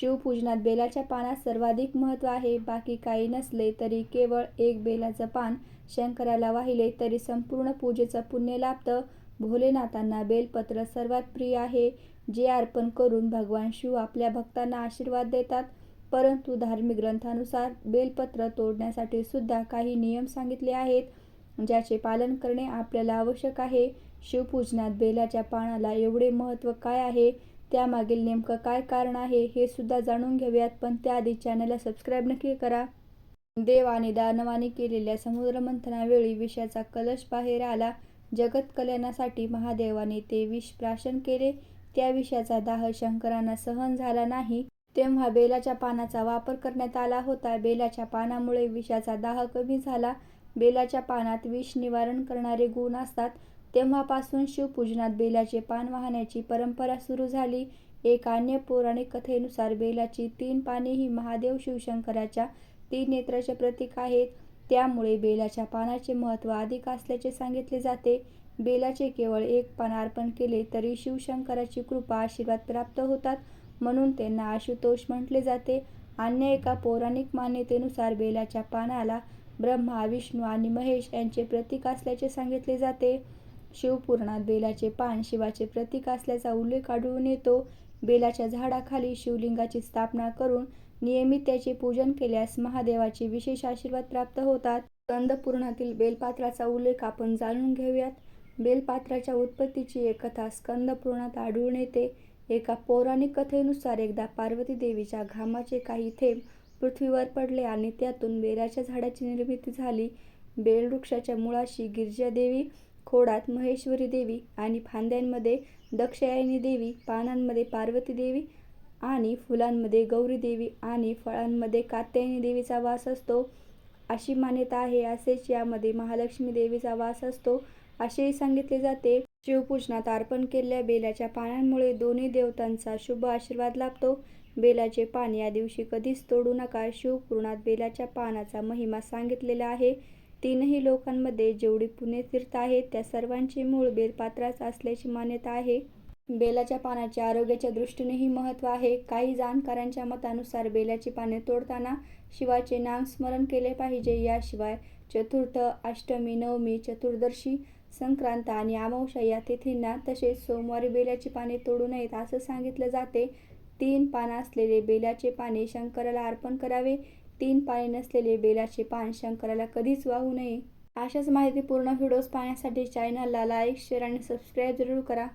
शिवपूजनात बेलाच्या पानास सर्वाधिक महत्त्व आहे. बाकी काही नसले तरी केवळ एक बेलाचं पान शंकराला वाहिले तरी संपूर्ण पूजेचं पुण्य लाभतं. भोलेनाथांना बेलपत्र सर्वात प्रिय आहे, जे अर्पण करून भगवान शिव आपल्या भक्तांना आशीर्वाद देतात. परंतु धार्मिक ग्रंथानुसार बेलपत्र तोडण्यासाठी सुद्धा काही नियम सांगितले आहेत, ज्याचे पालन करणे आपल्याला आवश्यक आहे. शिवपूजनात बेलाच्या पानाला एवढे महत्त्व काय आहे, त्यामागील नेमकं काय कारण आहे, हे सुद्धा जाणून घेऊयात. पण त्याआधी चॅनलला सबस्क्राईब नक्की करा. देव आणि केलेल्या समुद्रमंथनावेळी विषाचा कलश बाहेर आला. जगत कल्याणासाठी महादेवाने ते विष प्राशन केले. त्या विषाचा दाह शंकरांना सहन झाला नाही. तेव्हा बेलाच्या पानाचा वापर करण्यात आला होता. बेलाच्या पानामुळे विषाचा दाह कमी झाला. बेलाच्या पानात विष निवारण करणारे गुण असतात. तेव्हापासून शिवपूजनात बेलाचे पान वाहण्याची परंपरा सुरू झाली. एका अन्य पौराणिक कथेनुसार बेलाची तीन पाने ही महादेव शिवशंकराच्या तीन नेत्राचे प्रतीक आहेत. त्यामुळे बेलाच्या पानाचे महत्त्व अधिक असल्याचे सांगितले जाते. बेलाचे केवळ एक पान अर्पण केले तरी शिवशंकराची कृपा आशीर्वाद प्राप्त होतात, म्हणून त्यांना आशुतोष म्हटले जाते. अन्य एका पौराणिक मान्यतेनुसार बेलाच्या पानाला ब्रह्मा, विष्णू आणि महेश यांचे प्रतीक असल्याचे सांगितले जाते. शिवपुराणात बेलाचे पान शिवाचे प्रतीक असल्याचा उल्लेख आढळून येतो. बेलाच्या झाडाखाली शिवलिंगाची स्थापना करून नियमित त्याचे पूजन केल्यास महादेवाचे विशेष आशीर्वाद प्राप्त होतात. स्कंदपुराणातील बेलपात्राचा उल्लेख आपण जाणून घेऊयात. बेलपात्राच्या उत्पत्तीची एक कथा स्कंदपुराणात आढळून येते. एका पौराणिक कथेनुसार एकदा पार्वती देवीच्या घामाचे काही थेंब पृथ्वीवर पडले आणि त्यातून बेराच्या झाडाची निर्मिती झाली. बेलवृक्षाच्या मुळाशी गिरिजादेवी, खोडात महेश्वरी देवी आणि फांद्यांमध्ये दक्षयायनी देवी पानांमध्ये पार्वती देवी आणि फुलांमध्ये गौरी देवी आणि फळांमध्ये कात्यायनी देवीचा वास असतो, अशी मान्यता आहे. असेच यामध्ये महालक्ष्मी देवीचा वास असतो, असेही सांगितले जाते. शिवपूजनात अर्पण केलेल्या बेलाच्या पानांमुळे दोन्ही देवतांचा शुभ आशीर्वाद लाभतो. बेलाचे पान या दिवशी कधीच तोडू नका. शिवपुराणात बेलाच्या पानाचा महिमा सांगितलेला आहे. तीनही लोकांमध्ये जेवढी पुण्यतीर्थं आहेत, त्या सर्वांचे मूळ बेलपात्राच असल्याची मान्यता आहे. बेलाच्या पानाचे आरोग्याच्या दृष्टीनेही महत्त्व आहे. काही जाणकारांच्या मतानुसार बेलाची पाने तोडताना शिवाचे नामस्मरण केले पाहिजे. याशिवाय चतुर्थ, अष्टमी, नवमी, चतुर्दशी, संक्रांत आणि अमावस्या या तिथींना तसेच सोमवारी बेल्याची पाने तोडू नयेत, असं सांगितलं जाते. तीन पानं असलेले बेलाचे पाने शंकराला अर्पण करावे. तीन पाने नसलेले बेलाचे पान शंकराला कधीच वाहू नये. अशाच माहितीपूर्ण व्हिडिओज पाहण्यासाठी चॅनलला लाईक, शेअर आणि सबस्क्राईब जरूर करा.